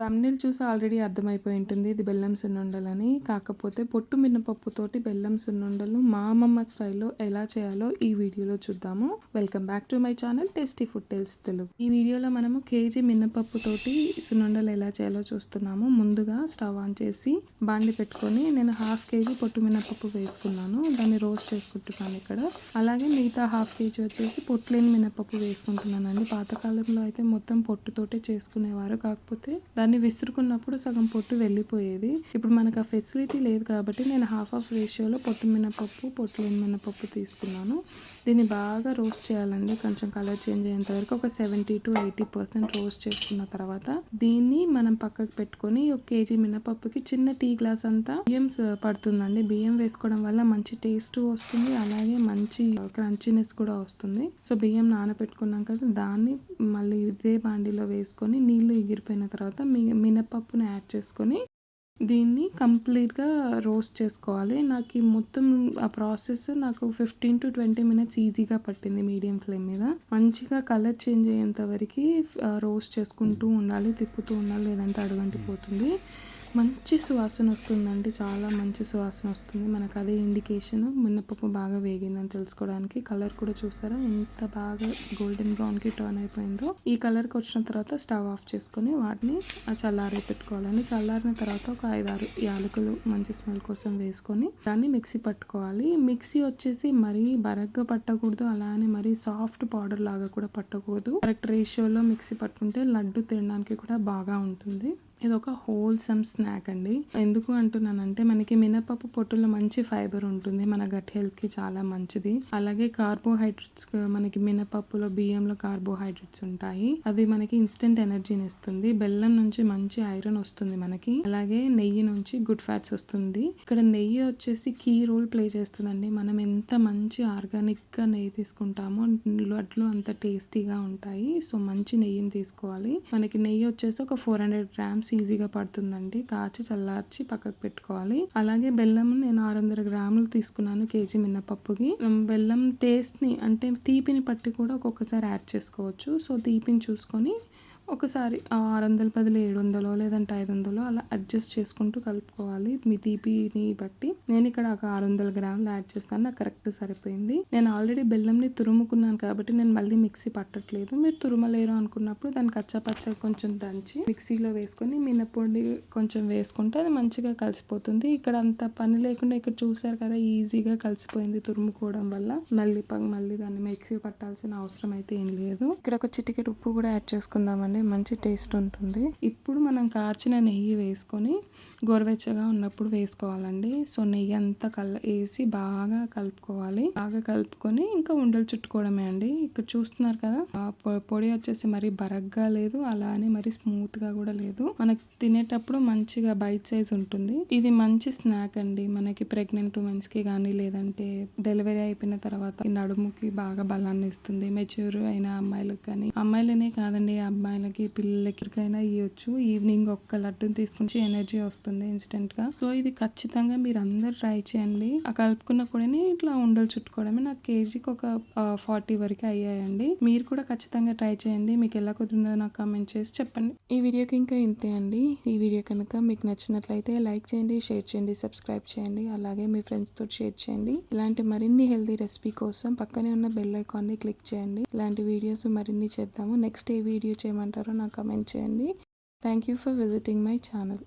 Thumbnail చూసి already అర్థమైపోయి ఉంటుంది ఇది బెల్లం సున్నుండలని కాకపోతే పొట్టు మినపప్పుతోటి బెల్లం సున్నుండలు మా అమ్మమ్మ స్టైల్లో ఎలా చేయాలో ఈ వీడియోలో చూద్దాము. Welcome back to my channel tasty food tells Telugu ఈ వీడియోలో మనము కేజీ మినపప్పుతోటి సున్నుండలు ఎలా చేయాలో చూస్తున్నాము. ముందుగా స్టవ్ ఆన్ చేసి బాండి పెట్టుకొని నేను హాఫ్ కేజీ పొట్టు మినపప్పు వేసుకున్నాను. దాన్ని రోస్ట్ చేసుకుంటున్నాను ఇక్కడ. అలాగే మిగతా హాఫ్ కేజీ వచ్చేసి పొట్లేని మినపప్పు వేసుకుంటున్నాను అండి పాతకాలంలో అయితే మొత్తం పొట్టుతోటే చేసుకునేవారు. కాకపోతే దాన్ని విసురుకున్నప్పుడు సగం పొట్టు వెళ్ళిపోయేది. ఇప్పుడు మనకు ఆ ఫెసిలిటీ లేదు కాబట్టి నేను హాఫ్ ఆఫ్ రేషియోలో పొట్టు మినపప్పు పొట్టు లేని మినపప్పు తీసుకున్నాను. దీన్ని బాగా రోస్ట్ చేయాలండి. కొంచెం కలర్ చేంజ్ అయ్యేంత వరకు ఒక seventy to eighty percent roast చేసుకున్న తర్వాత దీన్ని మనం పక్కకు పెట్టుకొని ఒక కేజీ మినపప్పుకి చిన్న టీ గ్లాస్ అంతా బియ్యం పడుతుందండి. బియ్యం వేసుకోవడం వల్ల మంచి టేస్ట్ వస్తుంది. అలాగే మంచి క్రంచీనెస్ కూడా వస్తుంది. సో బియ్యం నానబెట్టుకున్నాం కదా దాన్ని మళ్ళీ ఇదే బాండీలో వేసుకొని నీళ్ళు ఎగిరిపోయిన తర్వాత మీ మినపప్పును యాడ్ చేసుకొని దీన్ని కంప్లీట్గా రోస్ట్ చేసుకోవాలి. నాకు ఈ మొత్తం ఆ ప్రాసెస్ నాకు ఫిఫ్టీన్ టు ట్వంటీ మినిట్స్ ఈజీగా పట్టింది మీడియం ఫ్లేమ్ మీద. మంచిగా కలర్ చేంజ్ అయ్యేంత వరకు రోస్ట్ చేసుకుంటూ ఉండాలి తిప్పుతూ ఉండాలి లేదంటే అడుగంటిపోతుంది. మంచి సువాసన వస్తుందండి చాలా మంచి సువాసన వస్తుంది. మనకు అదే ఇండికేషన్ మినపప్పు బాగా వేగిందని తెలుసుకోవడానికి. కలర్ కూడా చూసారా? ఎంత బాగా గోల్డెన్ బ్రౌన్కి టర్న్ అయిపోయిందో. ఈ కలర్కి వచ్చిన తర్వాత స్టవ్ ఆఫ్ చేసుకొని వాటిని చల్లారి పెట్టుకోవాలండి. చల్లారిన తర్వాత ఒక ఐదారు యాలకులు మంచి స్మెల్ కోసం వేసుకొని దాన్ని మిక్సీ పట్టుకోవాలి. మిక్సీ వచ్చేసి మరీ బరగ్గా పట్టకూడదు. అలానే మరీ సాఫ్ట్ పౌడర్ లాగా కూడా పట్టకూడదు. కరెక్ట్ రేషియోలో మిక్సీ పట్టుకుంటే లడ్డు తినడానికి కూడా బాగా ఉంటుంది. ఇది ఒక హోల్సమ్ స్నాక్ అండి. ఎందుకు అంటున్నానంటే మనకి మినపప్పు పొట్టులో మంచి ఫైబర్ ఉంటుంది. మన గట్ హెల్త్కి చాలా మంచిది. అలాగే కార్బోహైడ్రేట్స్ మనకి మినపప్పులో బియ్యంలో కార్బోహైడ్రేట్స్ ఉంటాయి. అది మనకి ఇన్స్టెంట్ ఎనర్జీని ఇస్తుంది. బెల్లం నుంచి మంచి ఐరన్ వస్తుంది మనకి. అలాగే నెయ్యి నుంచి గుడ్ ఫ్యాట్స్ వస్తుంది. ఇక్కడ నెయ్యి వచ్చేసి కీ రోల్ ప్లే చేస్తుందండి. మనం ఎంత మంచి ఆర్గానిక్గా నెయ్యి తీసుకుంటామో లడ్లు అంత టేస్టీగా ఉంటాయి. సో మంచి నెయ్యిని తీసుకోవాలి. మనకి నెయ్యి వచ్చేసి ఒక ఫోర్ హండ్రెడ్ గ్రామ్స్ గ్రామ్స్ ఈజీగా పడుతుందండి. కాచి చల్లార్చి పక్కకు పెట్టుకోవాలి. అలాగే బెల్లం నేను ఆరు వందల గ్రాములు తీసుకున్నాను కేజీ మినపప్పుకి. బెల్లం టేస్ట్ని అంటే తీపిని పట్టి కూడా ఒక్కొక్కసారి యాడ్ చేసుకోవచ్చు. సో తీపిని చూసుకొని ఒకసారి ఆరు వందల బదులు ఏడు వందలో లేదంటే ఐదు వందలో అలా అడ్జస్ట్ చేసుకుంటూ కలుపుకోవాలి. మీ తీపిని బట్టి నేను ఇక్కడ ఒక ఆరు వందల గ్రాములు యాడ్ చేస్తాను. నాకు కరెక్ట్ సరిపోయింది. నేను ఆల్రెడీ బెల్లంని తురుముకున్నాను కాబట్టి నేను మళ్ళీ మిక్సీ పట్టట్లేదు. మీరు తురుమలేరు అనుకున్నప్పుడు దాన్ని కచ్చపచ్చ కొంచెం దంచి మిక్సీలో వేసుకొని మినప్పొడి కొంచెం వేసుకుంటే అది మంచిగా కలిసిపోతుంది. ఇక్కడ అంత పని లేకుండా ఇక్కడ చూసారు కదా ఈజీగా కలిసిపోయింది తురుముకోవడం వల్ల. మళ్ళీ మళ్ళీ దాన్ని మిక్సీ పట్టాల్సిన అవసరం అయితే ఏం లేదు. ఇక్కడ ఒక చిటికెట్ ఉప్పు కూడా యాడ్ చేసుకుందామండి మంచి టేస్ట్ ఉంటుంది. ఇప్పుడు మనం కాచిన నెయ్యి వేసుకొని గోరువెచ్చగా ఉన్నప్పుడు వేసుకోవాలండి. సో నెయ్యి అంతా కల వేసి బాగా కలుపుకోవాలి. బాగా కలుపుకొని ఇంకా ఉండలు చుట్టుకోవడమే అండి. ఇక్కడ చూస్తున్నారు కదా పొడి వచ్చేసి మరి బరగ్గా లేదు. అలా అని మరి స్మూత్గా కూడా లేదు. మనకి తినేటప్పుడు మంచిగా బైట్ సైజ్ ఉంటుంది. ఇది మంచి స్నాక్ అండి. మనకి ప్రెగ్నెంట్ ఉమెన్స్కి కానీ లేదంటే డెలివరీ అయిపోయిన తర్వాత నడుముకి బాగా బలాన్ని ఇస్తుంది. మెచ్యూర్ అయిన అమ్మాయిలకు కానీ అమ్మాయిలనే కాదండి అమ్మాయిలకి పిల్లలకి ఇవ్వచ్చు ఈవినింగ్ ఒక్క లడ్డుని తీసుకుని ఎనర్జీ వస్తుంది. వస్తుంది ఇన్స్టెంట్గా సో ఇది ఖచ్చితంగా మీరు అందరు ట్రై చేయండి. ఆ కలుపుకున్న పొడిని ఇట్లా ఉండలు చుట్టుకోవడమే. నాకు కేజీకి ఒక ఫార్టీ వరకు అయ్యాయండి. మీరు కూడా ఖచ్చితంగా ట్రై చేయండి. మీకు ఎలా కుదిరిందో నాకు కామెంట్ చేసి చెప్పండి. ఈ వీడియోకి ఇంకా ఇంతే అండి. ఈ వీడియో కనుక మీకు నచ్చినట్లయితే లైక్ చేయండి షేర్ చేయండి సబ్స్క్రైబ్ చేయండి. అలాగే మీ ఫ్రెండ్స్ షేర్ చేయండి. ఇలాంటి మరిన్ని హెల్తీ రెసిపీ కోసం పక్కనే ఉన్న బెల్ ఐకాన్ని క్లిక్ చేయండి. ఇలాంటి వీడియోస్ మరిన్ని చేద్దాము. నెక్స్ట్ ఏ వీడియో చేయమంటారో నాకు కమెంట్ చేయండి. Thank you for visiting my channel